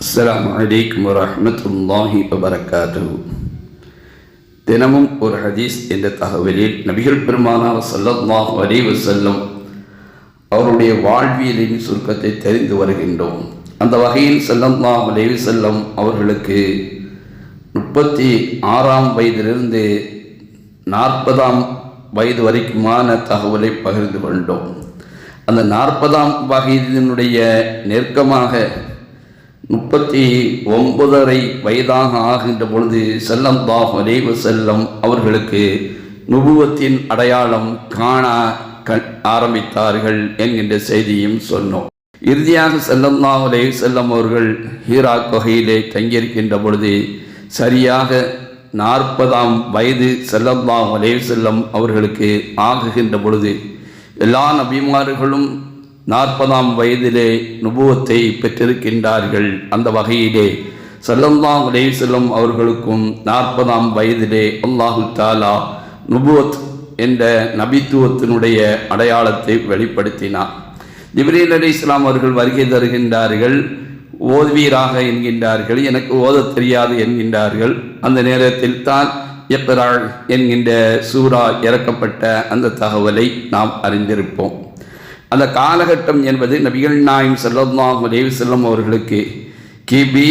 அஸ்லாம் வலைக்கம் வரமத்துல்லாஹி வபரகாத்து தினமும் ஒரு ஹதீஸ் என்ற தகவலில் நபிகள் பெருமானார் ஸல்லல்லாஹு வரைவு செல்லும் அவருடைய வாழ்வியலின் சுருக்கத்தை தெரிந்து வருகின்றோம். அந்த வகையில் ஸல்லல்லாஹு வரைவு செல்லும் அவர்களுக்கு முப்பத்தி ஆறாம் வயதிலிருந்து நாற்பதாம் வயது வரைக்குமான தகவலை பகிர்ந்து கொண்டோம். அந்த நாற்பதாம் வயதினுடைய நெருக்கமாக முப்பத்தி ஒன்பதரை வயதாக ஆகின்ற பொழுது செல்லம் தாஹ் அலைவ செல்லம் அவர்களுக்கு நுபுவத்தின் அடையாளம் காண ஆரம்பித்தார்கள் என்கின்ற செய்தியும் சொன்னோம். இறுதியாக செல்லல்லா அலே செல்லம் அவர்கள் ஹீரா கொகையிலே தங்கியிருக்கின்ற பொழுது சரியாக நாற்பதாம் வயது செல்லல்லா அலே செல்லம் அவர்களுக்கு ஆகுகின்ற பொழுது எல்லா நபிமார்களும் நாற்பதாம் வயதிலே நுபுவத்தை பெற்றிருக்கின்றார்கள். அந்த வகையிலே சல்லல்லாஹு அலைஹி வஸல்லம் அவர்களுக்கும் நாற்பதாம் வயதிலே அல்லாஹு தாலா நுபுவத் என்ற நபித்துவத்தினுடைய அடையாளத்தை வெளிப்படுத்தினார். ஜிப்ரீல் அலி இஸ்லாம் அவர்கள் வருகை தருகின்றார்கள். ஓதுவீராக என்கின்றார்கள். எனக்கு ஓதத் தெரியாது என்கின்றார்கள். அந்த நேரத்தில் தான் எப்ராள் என்கின்ற சூரா இறக்கப்பட்ட அந்த தகவலை நாம் அறிந்திருப்போம். அந்த காலகட்டம் என்பது நபிகள் நாயம் ஸல்லல்லாஹு உதவி செல்லும் அவர்களுக்கு கிபி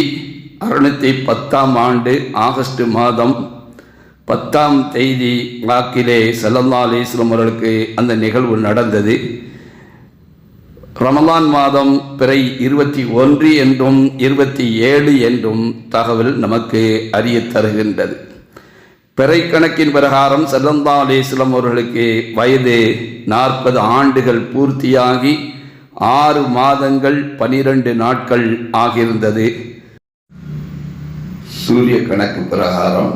அறுநூத்தி பத்தாம் ஆண்டு ஆகஸ்ட் மாதம் பத்தாம் தேதி வாக்கிலே ஸல்லல்லாஹு அலிஸ்லம் அவர்களுக்கு அந்த நிகழ்வு நடந்தது. ரமலான் மாதம் பிறை இருபத்தி ஒன்று என்றும் இருபத்தி ஏழு என்றும் தகவல் நமக்கு அறிய தருகின்றது. பிறை கணக்கின் பிரகாரம் சல்லல்லா அலிஸ்லம் அவர்களுக்கு வயது நாற்பது ஆண்டுகள் பூர்த்தியாகி ஆறு மாதங்கள் பனிரெண்டு நாட்கள் ஆகியிருந்தது. சூரிய கணக்கு பிரகாரம்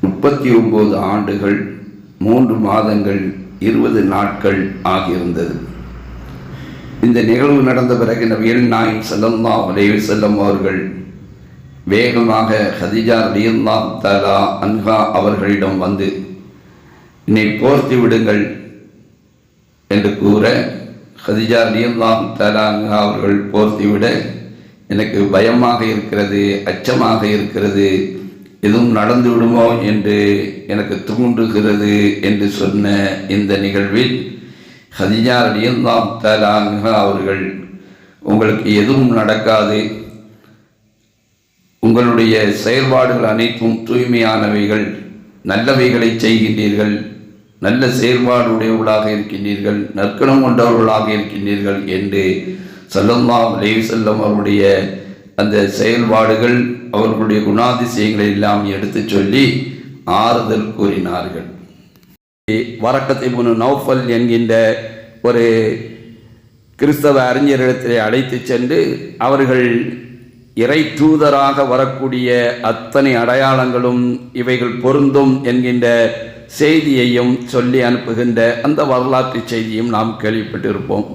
முப்பத்தி ஒன்பது ஆண்டுகள் மூன்று மாதங்கள் இருபது நாட்கள் ஆகியிருந்தது. இந்த நிகழ்வு நடந்த பிறகு நபியல் நாயம் செல்லல்லா அலைஹி செல்லம் அவர்கள் வேகமாக ஹதிஜா ரலியல்லா தலா அன்ஹா அவர்களிடம் வந்து என்னை போர்த்தி விடுங்கள் என்று கூற ஹதிஜா ரலியல்லா தலா அன்ஹா அவர்கள் போர்த்தி விட எனக்கு பயமாக இருக்கிறது அச்சமாக இருக்கிறது எதுவும் நடந்து விடுமோ என்று எனக்கு தூண்டுகிறது என்று சொன்ன இந்த நிகழ்வில் ஹதிஜா ரலியல்லாஹு தலா அன்ஹா அவர்கள் உங்களுக்கு எதுவும் நடக்காது உங்களுடைய செயல்பாடுகள் அனைத்தும் தூய்மையானவைகள் நல்லவைகளை செய்கின்றீர்கள் நல்ல செயல்பாடுடையவர்களாக இருக்கின்றீர்கள் நற்குணம் கொண்டவர்களாக இருக்கின்றீர்கள் என்று ஸல்லல்லாஹு லேவி செல்லம் அவருடைய அந்த செயல்பாடுகள் அவர்களுடைய குணாதிசயங்களை எல்லாம் எடுத்துச் சொல்லி ஆறுதல் கூறினார்கள். வரக்கத்தை முனு நௌஃபல் என்கின்ற ஒரு கிறிஸ்தவ அறிஞரிடத்தில் அழைத்து சென்று அவர்கள் இறை தூதராக வரக்கூடிய அத்தனை அடையாளங்களும் இவைகள் பொருந்தும் என்கின்ற செய்தியையும் சொல்லி அனுப்புகின்ற அந்த வரலாற்று செய்தியும் நாம் கேள்விப்பட்டிருப்போம்.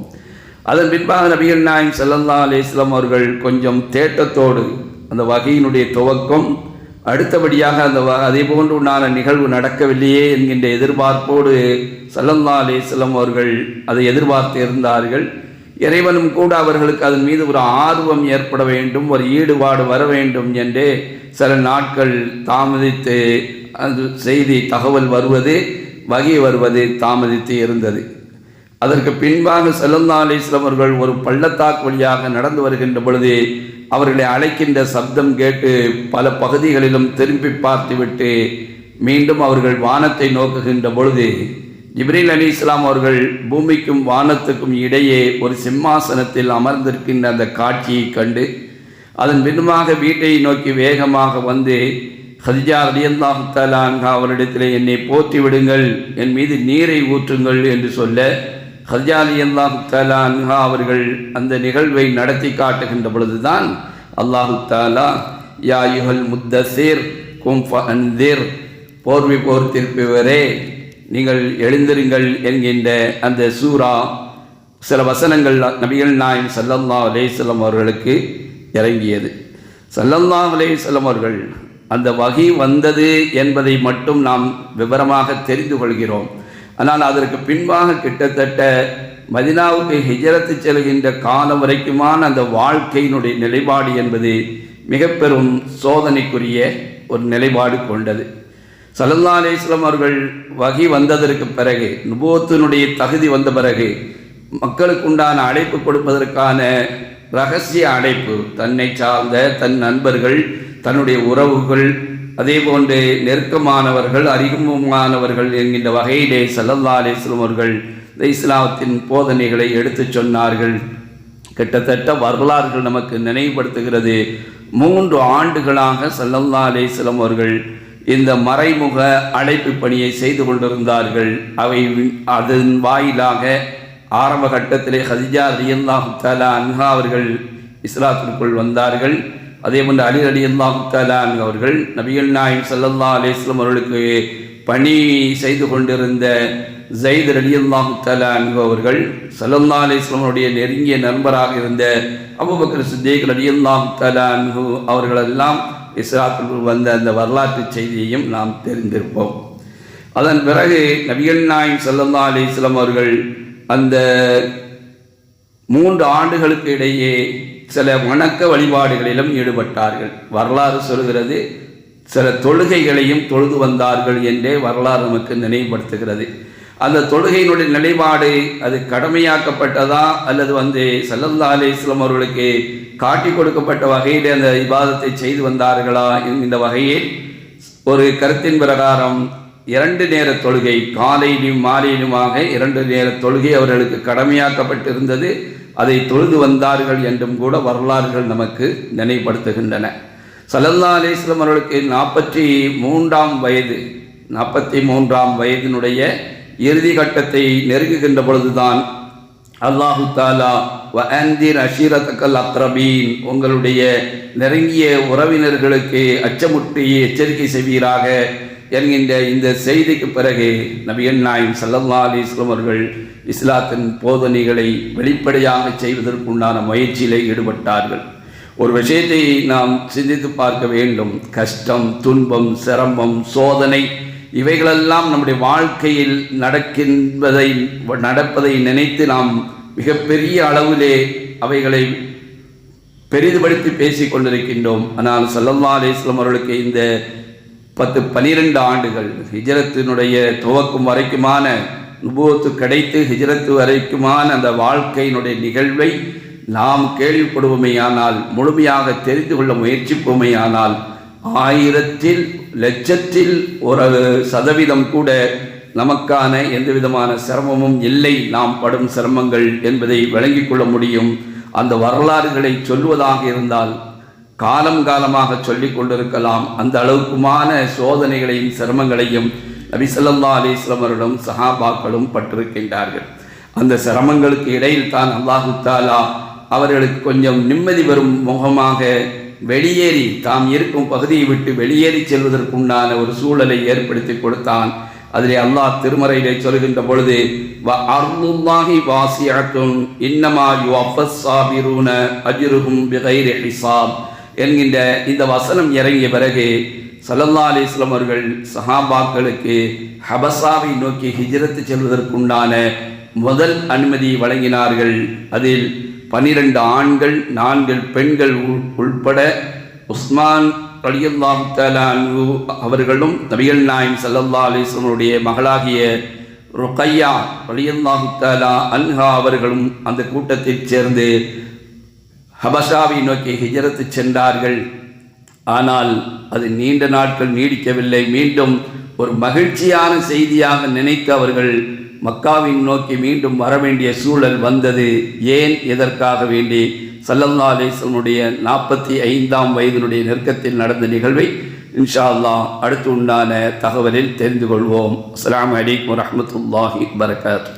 அதன் பின்பாக நபிகள் நாயம் ஸல்லல்லாஹு அலிஸ்லாம் அவர்கள் கொஞ்சம் தேட்டத்தோடு அந்த வகையினுடைய துவக்கம் அடுத்தபடியாக அந்த வ- அதே போன்று உண்டான நிகழ்வு நடக்கவில்லையே என்கின்ற எதிர்பார்ப்போடு ஸல்லல்லாஹு அலிஸ்லாம் அவர்கள் அதை எதிர்பார்த்து இருந்தார்கள். இறைவனும் கூட அவர்களுக்கு அதன் மீது ஒரு ஆர்வம் ஏற்பட வேண்டும் ஒரு ஈடுபாடு வர வேண்டும் என்றே சில நாட்கள் தாமதித்து அது செய்தி தகவல் வருவது வகை வருவது தாமதித்து இருந்தது. அதற்கு பின்பாக செல்லல்லா அலிஸ்லாம் அவர்கள் ஒரு பள்ளத்தாக்கு வழியாக நடந்து வருகின்ற பொழுது அவர்களை அழைக்கின்ற சப்தம் கேட்டு பல பகுதிகளிலும் திரும்பி பார்த்துவிட்டு மீண்டும் அவர்கள் வானத்தை நோக்குகின்ற பொழுது ஜிப்ரீல் அலி இஸ்லாம் அவர்கள் பூமிக்கும் வானத்துக்கும் இடையே ஒரு சிம்மாசனத்தில் அமர்ந்திருக்கின்ற அந்த காட்சியை கண்டு அதன் பின்னமாக வீட்டை நோக்கி வேகமாக வந்து ஹதிஜா அலியல்லாஹு தஆலா அன்ஹா என்னை போற்றி விடுங்கள் என் மீது நீரை ஊற்றுங்கள் என்று சொல்ல ஹதிஜா ரலியல்லாஹு தஆலா அவர்கள் அந்த நிகழ்வை நடத்தி காட்டுகின்ற பொழுதுதான் அல்லாஹு தாலா யா யுகல் முத்தசீர் கும் ஃபஅன்திர் திருப்பி வரே நீங்கள் எழுந்திருங்கள் என்கின்ற அந்த சூரா சில வசனங்கள் நபிகள் நாயம் சல்லல்லா அலைஹி அவர்களுக்கு இறங்கியது. சல்லல்லா அலைஹி அவர்கள் அந்த வகை வந்தது என்பதை மட்டும் நாம் விவரமாக தெரிந்து கொள்கிறோம். ஆனால் அதற்கு பின்பாக கிட்டத்தட்ட மதினாவுக்கு ஹிஜரத்து செல்கின்ற காலம் வரைக்குமான அந்த வாழ்க்கையினுடைய நிலைப்பாடு என்பது மிக பெரும் சோதனைக்குரிய ஒரு நிலைப்பாடு கொண்டது. சல்லல்லா அலிஸ்லாம் அவர்கள் வகி வந்ததற்கு பிறகு நுபோத்தினுடைய தகுதி வந்த பிறகு மக்களுக்குண்டான அழைப்பு கொடுப்பதற்கான ரகசிய அழைப்பு தன்னை சார்ந்த தன் நண்பர்கள் தன்னுடைய உறவுகள் அதே போன்று நெருக்கமானவர்கள் அறிமுகமானவர்கள் என்கின்ற வகையிலே சல்லல்லா அலிஸ்லாம் அவர்கள் இந்த இஸ்லாமத்தின் போதனைகளை எடுத்துச் சொன்னார்கள். கிட்டத்தட்ட வரலாறுகள் நமக்கு நினைவுபடுத்துகிறது. மூன்று ஆண்டுகளாக சல்லல்லா அலிஸ்லாம் அவர்கள் இந்த மறைமுக அழைப்பு பணியை செய்து கொண்டிருந்தார்கள். அவை அதன் வாயிலாக ஆரம்ப கட்டத்திலே ஹதிஜா ரியல்லாஹு தாலா அன்ஹா அவர்கள் இஸ்லாத்திற்குள் வந்தார்கள். அதே போன்று அலி அலி அல்லாஹு தாலா அவர்கள் நபிகள் நாயம் சல்லல்லா அலிஸ்லாம் அவர்களுக்கு பணி செய்து கொண்டிருந்த ஜெயித் அலி அல்லாஹு தாலா அவர்கள் சல்லல்லா அலிஸ்லாமுடைய நெருங்கிய நண்பராக இருந்த அபுபக்கர் சித்தேக் அலி அல்லாஹு தாலா அன்ஹு அவர்களெல்லாம் இஸ்லாத்துக்குள் வந்த அந்த வரலாற்று செய்தியையும் நாம் தெரிந்திருப்போம். அதன் பிறகு நபிகள் நாயம் சல்லல்லா அலிஸ்லாம் அவர்கள் அந்த மூன்று ஆண்டுகளுக்கு இடையே சில வணக்க வழிபாடுகளிலும் ஈடுபட்டார்கள். வரலாறு சொல்கிறது சில தொழுகைகளையும் தொழுது வந்தார்கள் என்றே வரலாறு நமக்கு நினைவுபடுத்துகிறது. அந்த தொழுகையினுடைய நிலைப்பாடு அது கடமையாக்கப்பட்டதா அல்லது வந்து சல்லல்லா அலிஸ்லாம் அவர்களுக்கு காட்டி கொடுக்கப்பட்ட வகையில் அந்த விவாதத்தை செய்து வந்தார்களா இந்த வகையில் ஒரு கருத்தின் பிரகாரம் இரண்டு நேர தொழுகை காலையிலும் மாலையிலுமாக இரண்டு நேர தொழுகை அவர்களுக்கு கடமையாக்கப்பட்டிருந்தது. அதை தொழுது வந்தார்கள் என்றும் கூட வரலாறுகள் நமக்கு நினைவுபடுத்துகின்றன. சல்லல்லா அலிஸ்லாம் அவர்களுக்கு நாற்பத்தி மூன்றாம் வயது நாற்பத்தி மூன்றாம் வயதினுடைய இறுதி கட்டத்தை நெருங்குகின்ற பொழுதுதான் அல்லாஹு தாலா வ அந்திர் அஷீரத்தக்கல் அக்ரபீன் உங்களுடைய நெருங்கிய உறவினர்களுக்கு அச்சமுட்டி எச்சரிக்கை செய்வீராக என்கின்ற இந்த செய்திக்கு பிறகு நபியன் நாயம் சல்லல்லா அலிஸ்லாம் அவர்கள் இஸ்லாத்தின் போதனைகளை வெளிப்படையாக செய்வதற்குண்டான முயற்சியிலே ஈடுபட்டார்கள். ஒரு விஷயத்தை நாம் சிந்தித்து பார்க்க வேண்டும். கஷ்டம் துன்பம் சிரமம் சோதனை இவைகளெல்லாம் நம்முடைய வாழ்க்கையில் நடக்கின்றதை நடப்பதை நினைத்து நாம் மிகப்பெரிய அளவிலே அவைகளை பெரிதுபடுத்தி பேசிக் கொண்டிருக்கின்றோம். ஆனால் சல்லல்லா அலிஸ்லாம் அவர்களுக்கு இந்த பத்து பனிரெண்டு ஆண்டுகள் ஹிஜரத்தினுடைய துவக்கும் வரைக்குமான நுபுவத்து கிடைத்து ஹிஜரத்து வரைக்குமான அந்த வாழ்க்கையினுடைய நிகழ்வை நாம் கேள்விப்படுவோமேயானால் முழுமையாக தெரிந்து கொள்ள முயற்சிப்போமேயானால் ஆயிரத்தில் லட்சத்தில் ஒரு சதவீதம் கூட நமக்கான எந்த விதமான சிரமமும் இல்லை. நாம் படும் சிரமங்கள் என்பதை விளங்கிக் கொள்ள முடியும். அந்த வரலாறுகளை சொல்வதாக இருந்தால் காலம் காலமாக சொல்லிக் கொண்டிருக்கலாம். அந்த அளவுக்குமான சோதனைகளையும் சிரமங்களையும் நபிசல்லா அலிஸ்லமரிடம் சஹாபாக்களும் பட்டிருக்கின்றார்கள். அந்த சிரமங்களுக்கு இடையில் தான் அல்லாஹு தாலா அவர்களுக்கு கொஞ்சம் நிம்மதி வரும் முகமாக வெளியேறி தாம் இருக்கும் பகுதியை விட்டு வெளியேறி செல்வதற்குண்டான ஒரு சூழலை ஏற்படுத்தி கொடுத்தான். அதிலே அல்லாஹ் திருமறையிலே சொல்கின்ற பொழுது அருளாகி வாசியாக்கும் இன்னமா யு அஜிருகும் பிகைரி ஹிசாப். என்கின்ற இந்த வசனம் இறங்கிய பிறகு சல்லல்லா அலிஸ்லாம் அவர்கள் சஹாபாக்களுக்கு ஹபசாவை நோக்கி ஹிஜரத்து செல்வதற்குண்டான முதல் அனுமதி வழங்கினார்கள். அதில் பனிரெண்டு ஆண்கள் நான்கு பெண்கள் உள்பட உஸ்மான் அலியல்லாம் தலான்கு அவர்களும் நபிகள் நாயம் சல்லல்லா அலிஸ்வனுடைய மகளாகிய ருக்கையா அலியல்லாஹு தலா அன்ஹா அவர்களும் அந்த கூட்டத்தைச் சேர்ந்து ஹபஷாவை நோக்கி ஹிஜரத்து சென்றார்கள். ஆனால் அது நீண்ட நாட்கள் நீடிக்கவில்லை. மீண்டும் ஒரு மகிழ்ச்சியான செய்தியாக நினைத்து அவர்கள் மக்காவின் நோக்கி மீண்டும் வர வேண்டிய சூழல் வந்தது. ஏன்? எதற்காக வேண்டி? சல்லல்லா அலிஸ்வனுடைய நாற்பத்தி ஐந்தாம் வயதினுடைய நெருக்கத்தில் நடந்த நிகழ்வை இன்ஷா அல்லா அடுத்து உண்டான தகவலில் தெரிந்து கொள்வோம். அஸ்லாம் அலிக் வரமத்துல்லாஹி வரகாத்து